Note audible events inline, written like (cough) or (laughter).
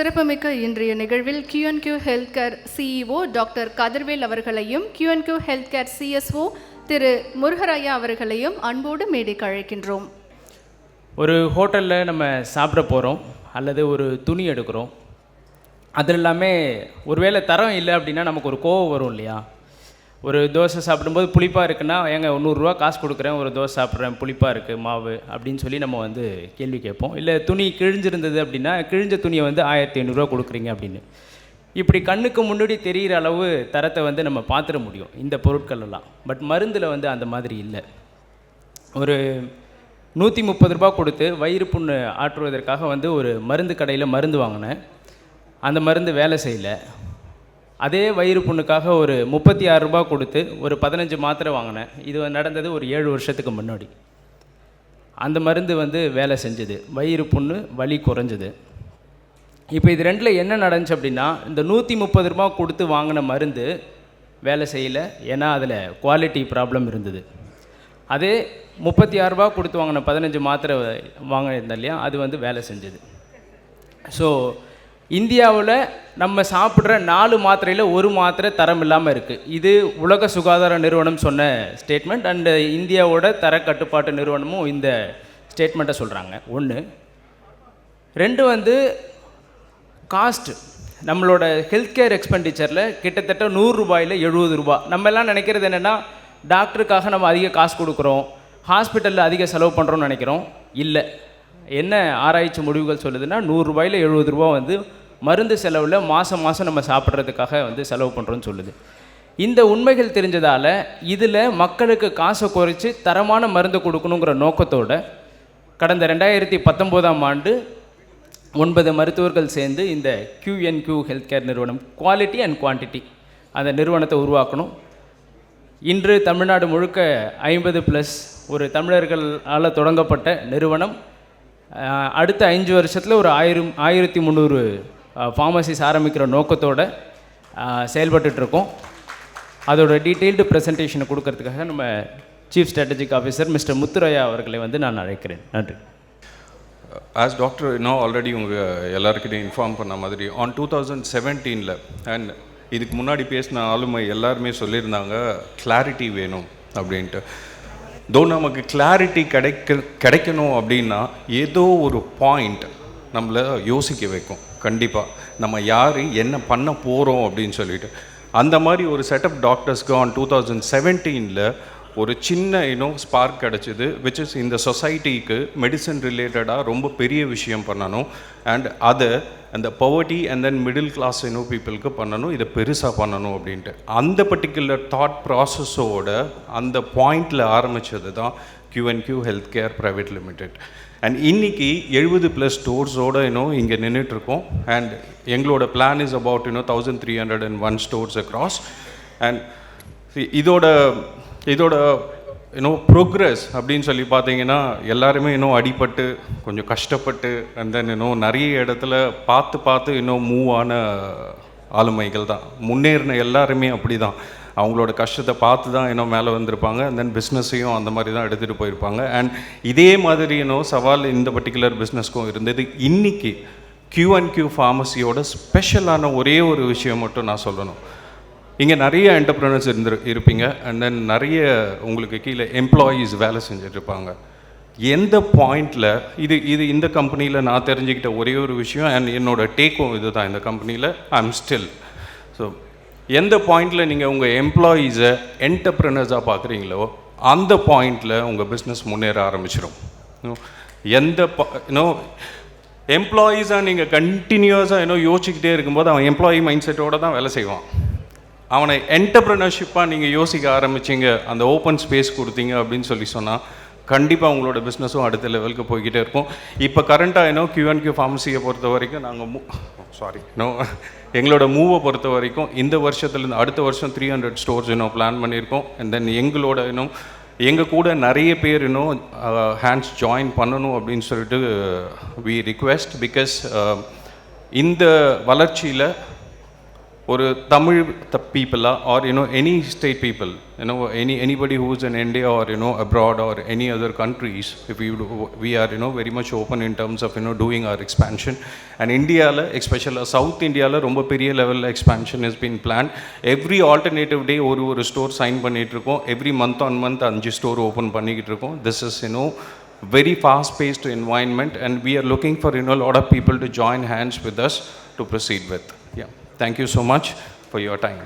சிறப்புமிக்க இன்றைய நிகழ்வில் QNQ health care CEO doctor Kathirvel அவர்களையும் கியூஎன்கியூ ஹெல்த் கேர் சிஎஸ்ஓ திரு முருகராயா அவர்களையும் அன்போடு மேடைக்கு அழைக்கின்றோம். ஒரு ஹோட்டலில் நம்ம சாப்பிட போகிறோம் அல்லது ஒரு துணி எடுக்கிறோம். அது எல்லாமே ஒருவேளை தரம் இல்லை அப்படின்னா நமக்கு ஒரு கோவம் வரும் இல்லையா? ஒரு தோசை சாப்பிடும்போது புளிப்பாக இருக்குன்னா ஏங்க நூறுரூவா காசு கொடுக்குறேன் ஒரு தோசை சாப்பிட்றேன் புளிப்பாக இருக்குது மாவு அப்படின்னு சொல்லி நம்ம வந்து கேள்வி கேட்போம். இல்லை துணி கிழிஞ்சிருந்தது அப்படின்னா கிழிஞ்ச துணியை வந்து ஆயிரத்தி ஐநூறுரூவா கொடுக்குறீங்க அப்படின்னு. இப்படி கண்ணுக்கு முன்னாடி தெரிகிற அளவு தரத்தை வந்து நம்ம பார்த்துட முடியும் இந்த பொருட்கள் எல்லாம். பட் மருந்தில் வந்து அந்த மாதிரி இல்லை. ஒரு நூற்றி முப்பது ரூபா கொடுத்து வயிறு புண்ணு ஆற்றுவதற்காக வந்து ஒரு மருந்து கடையில் மருந்து வாங்கினேன். அந்த மருந்து வேலை செய்யலை. அதே வயிறு புண்ணுக்காக ஒரு முப்பத்தி ஆறு ரூபா கொடுத்து ஒரு பதினஞ்சு மாத்திரை வாங்கினேன். இது நடந்தது ஒரு ஏழு வருஷத்துக்கு முன்னாடி. அந்த மருந்து வந்து வேலை செஞ்சது. வயிறு புண்ணு வலி குறைஞ்சது. இப்போ இது ரெண்டில் என்ன நடந்துச்சு அப்படின்னா இந்த நூற்றி முப்பது ரூபாய் கொடுத்து வாங்கின மருந்து வேலை செய்யலை. ஏன்னா அதில் குவாலிட்டி ப்ராப்ளம் இருந்தது. அதே முப்பத்தி ஆறுரூபா கொடுத்து வாங்கின பதினஞ்சு மாத்திரை வாங்கியிருந்தேன் இல்லையா? அது வந்து வேலை செஞ்சது. ஸோ இந்தியாவில் நம்ம சாப்பிட்ற நாலு மாத்திரையில் ஒரு மாத்திரை தரம் இல்லாமல் இருக்குது இது உலக சுகாதார நிறுவனம் சொன்ன ஸ்டேட்மெண்ட் அண்டு இந்தியாவோட தர கட்டுப்பாட்டு நிறுவனமும் இந்த ஸ்டேட்மெண்ட்டை சொல்கிறாங்க ஒன்று ரெண்டு வந்து காஸ்ட்டு நம்மளோட ஹெல்த் கேர் எக்ஸ்பெண்டிச்சரில் கிட்டத்தட்ட நூறுரூபாயில் எழுபது ரூபா. நம்ம எல்லாம் நினைக்கிறது என்னென்னா டாக்டருக்காக நம்ம அதிக காசு கொடுக்குறோம் ஹாஸ்பிட்டலில் அதிக செலவு பண்ணுறோம்னு நினைக்கிறோம். இல்லை. என்ன ஆராய்ச்சி முடிவுகள் சொல்லுதுன்னா நூறுரூபாயில் எழுபது ரூபா வந்து மருந்து செலவில் மாதம் மாதம் நம்ம சாப்பிட்றதுக்காக வந்து செலவு பண்ணுறோன்னு சொல்லுது. இந்த உண்மைகள் தெரிஞ்சதால் இதில் மக்களுக்கு காசை குறைச்சி தரமான மருந்து கொடுக்கணுங்கிற நோக்கத்தோட கடந்த ரெண்டாயிரத்தி பத்தொம்போதாம் ஆண்டு ஒன்பது மருத்துவர்கள் சேர்ந்து இந்த QNQ ஹெல்த் கேர் நிறுவனம் குவாலிட்டி அண்ட் குவான்டிட்டி அந்த நிறுவனத்தை உருவாக்கணும். இன்று தமிழ்நாடு முழுக்க ஐம்பது ப்ளஸ் ஒரு தமிழர்களால் தொடங்கப்பட்ட நிறுவனம். அடுத்த அஞ்சு வருஷத்தில் ஒரு ஆயிரம் ஆயிரத்தி முந்நூறு ஃபார்மசிஸ் ஆரம்பிக்கிற நோக்கத்தோடு செயல்பட்டுருக்கோம் இருக்கோம் அதோட டீட்டெயில்டு ப்ரெசன்டேஷனை கொடுக்கறதுக்காக நம்ம chief strategic officer mister Muthuraiya அவர்களை வந்து நான் அழைக்கிறேன். நன்றி. ஆஸ் டாக்டர் இன்னும் ஆல்ரெடி உங்கள் எல்லாருக்கிட்டையும் இன்ஃபார்ம் பண்ண மாதிரி ஆன் டூ தௌசண்ட் செவன்டீனில் அண்ட் இதுக்கு முன்னாடி பேசின ஆளுமை எல்லாருமே சொல்லியிருந்தாங்க கிளாரிட்டி வேணும் அப்படின்ட்டு. தோ நமக்கு கிளாரிட்டி கிடைக்க கிடைக்கணும் அப்படின்னா ஏதோ ஒரு பாயிண்ட் நம்மளை யோசிக்க வைக்கும். கண்டிப்பாக நம்ம யார் என்ன பண்ண போகிறோம் அப்படின்னு சொல்லிட்டு. அந்த மாதிரி ஒரு செட்டப் டாக்டர்ஸ்க்கு ஆன் டூ தௌசண்ட் செவன்டீனில் ஒரு சின்ன இன்னும் ஸ்பார்க் கிடச்சிது விச் இஸ் இந்த சொசைட்டிக்கு மெடிசன் ரிலேட்டடாக ரொம்ப பெரிய விஷயம் பண்ணணும். அண்ட் அதை அந்த poverty and then middle class இன்னும் பீப்புளுக்கு பண்ணணும் இதை பெருசாக பண்ணணும் அப்படின்ட்டு. அந்த பர்டிகுலர் தாட் ப்ராசஸோட அந்த பாயிண்டில் ஆரம்பித்தது தான் QNQ health care private limited and இன்னைக்கு எழுபது ப்ளஸ் ஸ்டோர்ஸோட இன்னும் இங்கே நின்றுட்டுருக்கோம் அண்ட் எங்களோட பிளான் இஸ் அபவுட் இன்னும் thousand three hundred and one stores across and இதோட இதோட இன்னும் ப்ரோக்ரஸ் அப்படின்னு சொல்லி பார்த்தீங்கன்னா எல்லாருமே இன்னும் அடிபட்டு கொஞ்சம் கஷ்டப்பட்டு அண்ட் தென் இன்னும் நிறைய இடத்துல பார்த்து பார்த்து இன்னும் மூவ் ஆன ஆளுமைகள் தான். முன்னேறின எல்லாருமே அப்படி தான் அவங்களோட கஷ்டத்தை பார்த்து தான் இன்னும் மேலே வந்திருப்பாங்க. அண்ட் தென் பிஸ்னஸையும் அந்த மாதிரி தான் எடுத்துகிட்டு போயிருப்பாங்க. அண்ட் இதே மாதிரி இன்னும் சவால் இந்த பர்டிகுலர் பிஸ்னஸ்க்கும் இருந்தது. இன்னைக்கு கியூ அண்ட் கியூ ஃபார்மசியோட ஸ்பெஷலான ஒரே ஒரு விஷயம் மட்டும் நான் சொல்லணும். இங்கே நிறைய என்டர்ப்ரனர்ஸ் இருந்து இருப்பீங்க. அண்ட் தென் நிறைய உங்களுக்கு கீழே எம்ப்ளாயீஸ் வேலை செஞ்சிட்ருப்பாங்க. எந்த பாயிண்டில் இது இது இந்த கம்பெனியில் நான் தெரிஞ்சுக்கிட்ட ஒரே ஒரு விஷயம். அண்ட் என்னோடய டேக்கும் இது தான் இந்த கம்பெனியில் ஐ எம் ஸ்டில் ஸோ எந்த பாயிண்டில் நீங்கள் உங்கள் எம்ப்ளாயீஸை என்டர்பிரனர்ஸாக பார்க்குறீங்களோ அந்த பாயிண்டில் உங்கள் பிஸ்னஸ் முன்னேற ஆரம்பிச்சிடும் எந்த know, எந்த இன்னும் எம்ப்ளாயீஸாக நீங்கள் கண்டினியூஸாக இன்னும் யோசிச்சுக்கிட்டே இருக்கும்போது அவன் எம்ப்ளாயி மைண்ட் செட்டோட தான் வேலை செய்வான். அவனை என்டர்பிரினர்ஷிப்பாக நீங்கள் யோசிக்க ஆரம்பிச்சிங்க அந்த ஓப்பன் ஸ்பேஸ் கொடுத்தீங்க அப்படின்னு சொல்லி சொன்னால் கண்டிப்பாக உங்களோட பிஸ்னஸும் அடுத்த லெவலுக்கு போய்கிட்டே இருக்கும். இப்போ கரண்ட்டாக என்ன கியூஎன்கியூ ஃபார்மசியை பொறுத்த வரைக்கும் நாங்கள் சாரி நோ (laughs) எங்களோட மூவை பொறுத்த வரைக்கும் இந்த வருஷத்துலேருந்து அடுத்த வருஷம் த்ரீ ஹண்ட்ரட் ஸ்டோர்ஸ் இன்னும் பிளான் பண்ணியிருக்கோம். அண்ட் தென் எங்களோட இன்னும் எங்கள் கூட நிறைய பேர் இன்னும் uh, ஹேண்ட்ஸ் ஜாயின் பண்ணணும் அப்படின்னு சொல்லிட்டு வி ரிக்வெஸ்ட் பிகாஸ் இந்த வளர்ச்சியில் ஒரு Tamil பீப்புளா or you know any state people you know any anybody who's in India or you know abroad or any other countries if you we are you know very much open in terms of you know doing our expansion and இந்தியாவில் எஸ்பெஷலாக south இந்தியாவில் ரொம்ப பெரிய லெவலில் expansion is been plan every alternative day ஒரு ஒரு store sign பண்ணிகிட்டு இருக்கோம் every month on month அஞ்சு ஸ்டோர் ஓப்பன் பண்ணிக்கிட்டு இருக்கோம் this is you know very fast paced environment and we are looking for you know a lot of people to join hands with us to proceed with yeah thank you so much for your time